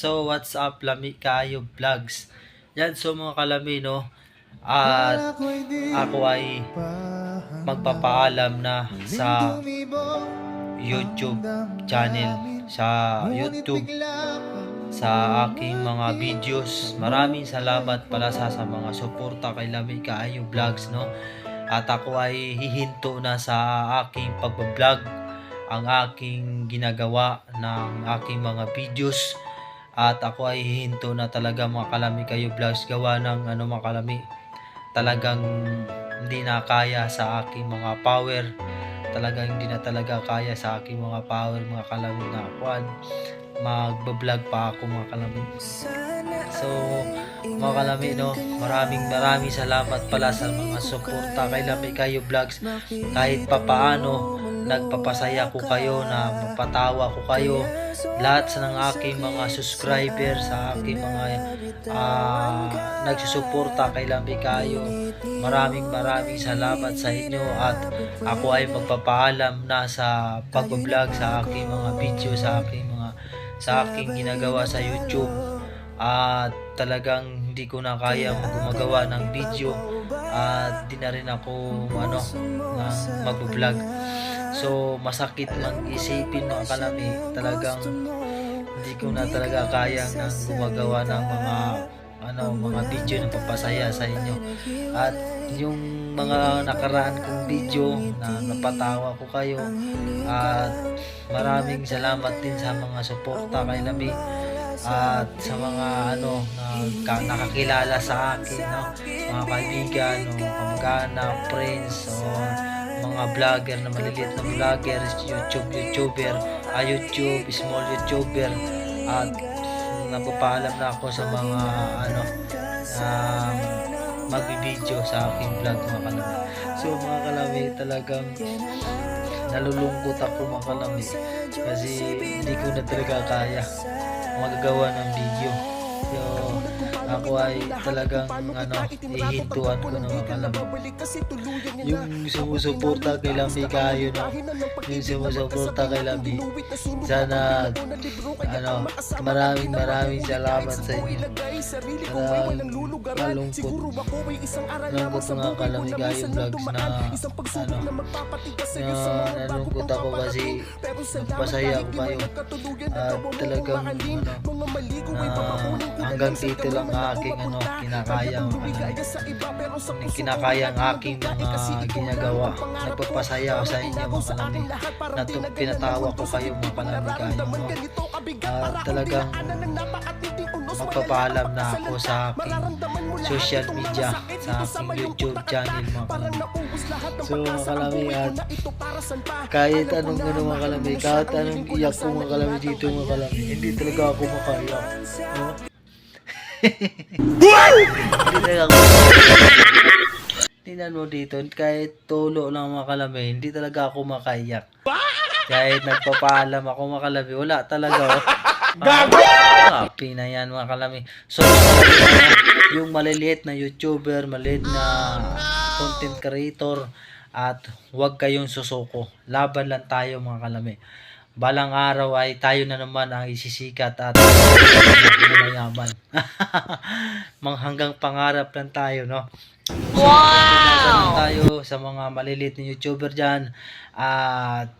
So, what's up, Lami Kayo Vlogs? Yan, so mga kalami, no? At ako ay magpapaalam na sa YouTube channel, sa YouTube, sa aking mga videos. Maraming salamat pala sa, sa mga suporta kay Lami Kayo Vlogs, no? At ako ay hihinto na sa aking pagbablog ang aking ginagawa ng aking mga videos at ako ay hihinto na talaga mga kalami kayo vlogs. Gawa ng ano mga kalami talagang hindi na kaya sa aking mga power. Talagang hindi na talaga kaya sa aking mga power mga kalami na kuan magbablog pa ako mga kalami so mga kalami no maraming maraming salamat pala sa mga suporta. kay Lami kayo vlogs. Kahit papaano nagpapasaya ko kayo na mapatawa ko kayo lahat sa ng aking mga subscriber sa aking mga ah, nagsusuporta kay Lambi kayo maraming maraming salamat sa inyo at ako ay magpapaalam na sa pag-vlog sa aking mga video sa aking mga sa aking ginagawa sa YouTube. At talagang hindi ko na kaya gumagawa ng video at di na rin ako ano na mag-vlog So, masakit man isipin mga kalami, talagang hindi ko na talaga kaya na gumagawa ng mga ano, mga video na papasaya sa inyo. At yung mga nakaraan kong video na napatawa ko kayo at maraming salamat din sa mga suporta kay Lami at sa mga ano na ka- nakakilala sa akin no mga kaibigan no kamag-anak friends o mga vlogger na maliliit na vlogger, YouTube, YouTuber, ah, YouTube, small YouTuber at napapaalam na ako sa mga ano um, magbibideo sa aking vlog mga kalami. So mga kalami talagang nalulungkot ako mga kalami kasi hindi ko na talaga kaya magagawa ng video. So, ako ay talagang ano, ihintuan ko na mga kalami yung sumusuporta kay Lambi kayo no? yung sumusuporta kay Lambi sana ano maraming maraming salamat sa inyo. maraming malungkot. malungkot nga Kalambi kayo vlogs na ano na nalungkot ako kasi nagpasaya ako kayo. at talagang ano na hanggang dito lang aking ano kinakaya ano, kinakaya ang aking mga ginagawa. Nagpapasaya ako sa inyo mga kalami. Na tu- pinatawa ko kayo mga kalami kayo. No? At talagang magpapaalam na ako sa aking social media, sa aking YouTube channel mga kalami. So mga kalami at kahit anong ano mga kalami, kahit anong iyak ko mga kalami dito mga kalami, hindi talaga ako makaiyak. No? Tingnan mo dito, kahit tulo lang mga kalami, hindi talaga ako makaiyak. Kahit nagpapaalam ako mga kalami, wala talaga. Oh. Gago! Happy na yan mga kalami. So, yung maliliit na YouTuber, maliliit na content creator, at huwag kayong susuko. Laban lang tayo mga kalami. Balang araw ay tayo na naman ang isisikat at mayaman. Mang hanggang pangarap lang tayo, no? Wow! tayo sa mga maliliit na YouTuber dyan at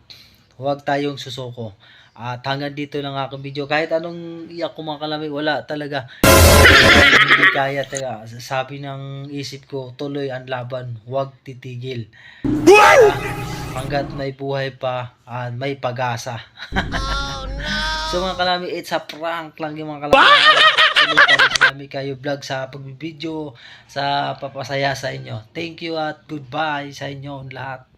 huwag tayong susuko. At hanggang dito lang aking video. Kahit anong iyak ko mga kalami, wala talaga. hindi kaya talaga. Sabi ng isip ko, tuloy ang laban. Huwag titigil. Ah, hanggat may buhay pa, ah, may pag-asa. so mga kalami, it's a prank lang yung mga kalami. Kami kayo vlog sa pagbibideo, sa papasaya sa inyo. Thank you at goodbye sa inyo lahat.